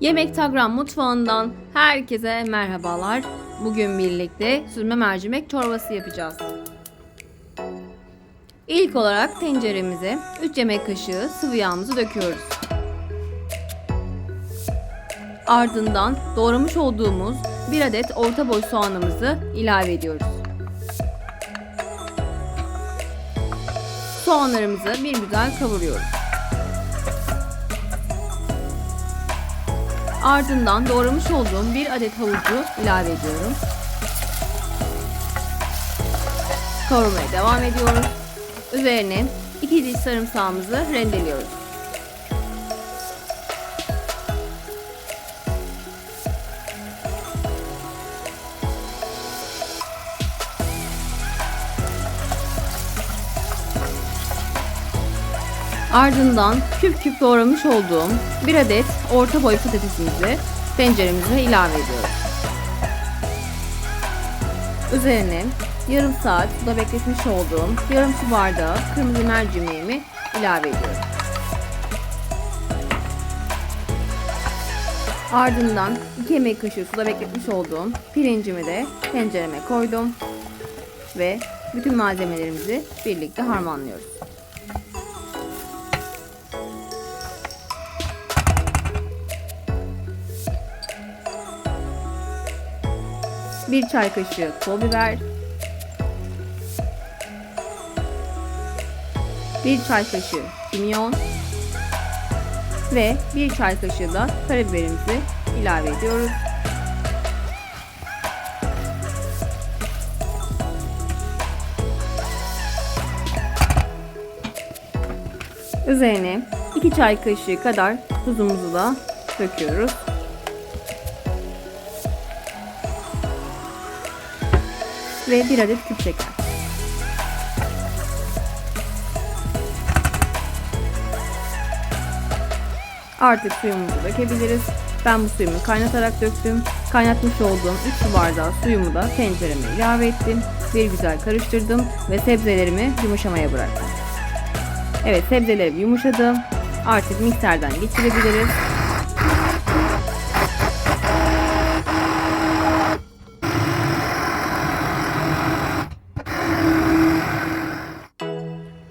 Yemek Tagram mutfağından herkese merhabalar. Bugün birlikte süzme mercimek çorbası yapacağız. İlk olarak tenceremize 3 yemek kaşığı sıvı yağımızı döküyoruz. Ardından doğramış olduğumuz 1 adet orta boy soğanımızı ilave ediyoruz. Soğanlarımızı bir güzel kavuruyoruz. Ardından doğramış olduğum bir adet havucu ilave ediyorum. Kavurmaya devam ediyoruz. Üzerine 2 diş sarımsağımızı rendeliyoruz. Ardından küp küp doğramış olduğum bir adet orta boy patatesimizi tenceremize ilave ediyoruz. Üzerine yarım saat suda bekletmiş olduğum yarım su bardağı kırmızı mercimeğimi ilave ediyorum. Ardından 2 yemek kaşığı suda bekletmiş olduğum pirincimi de tencereme koydum ve bütün malzemelerimizi birlikte harmanlıyoruz. Bir çay kaşığı pul biber, bir çay kaşığı kimyon ve bir çay kaşığı da karabiberimizi ilave ediyoruz. Üzerine 2 çay kaşığı kadar tuzumuzu da döküyoruz. Ve bir adet küp şeker. Artık suyumuzu dökebiliriz. Ben bu suyumu kaynatarak döktüm. Kaynatmış olduğum 3 su bardağı suyumu da tencereme ilave ettim. Bir güzel karıştırdım ve sebzelerimi yumuşamaya bıraktım. Evet sebzelerim yumuşadı. Artık mikserden geçirebiliriz.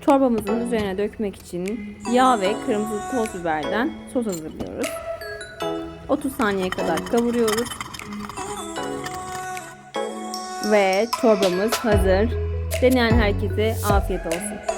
Çorbamızın üzerine dökmek için yağ ve kırmızı toz biberden sos hazırlıyoruz. 30 saniye kadar kavuruyoruz. Ve çorbamız hazır. Deneyen herkese afiyet olsun.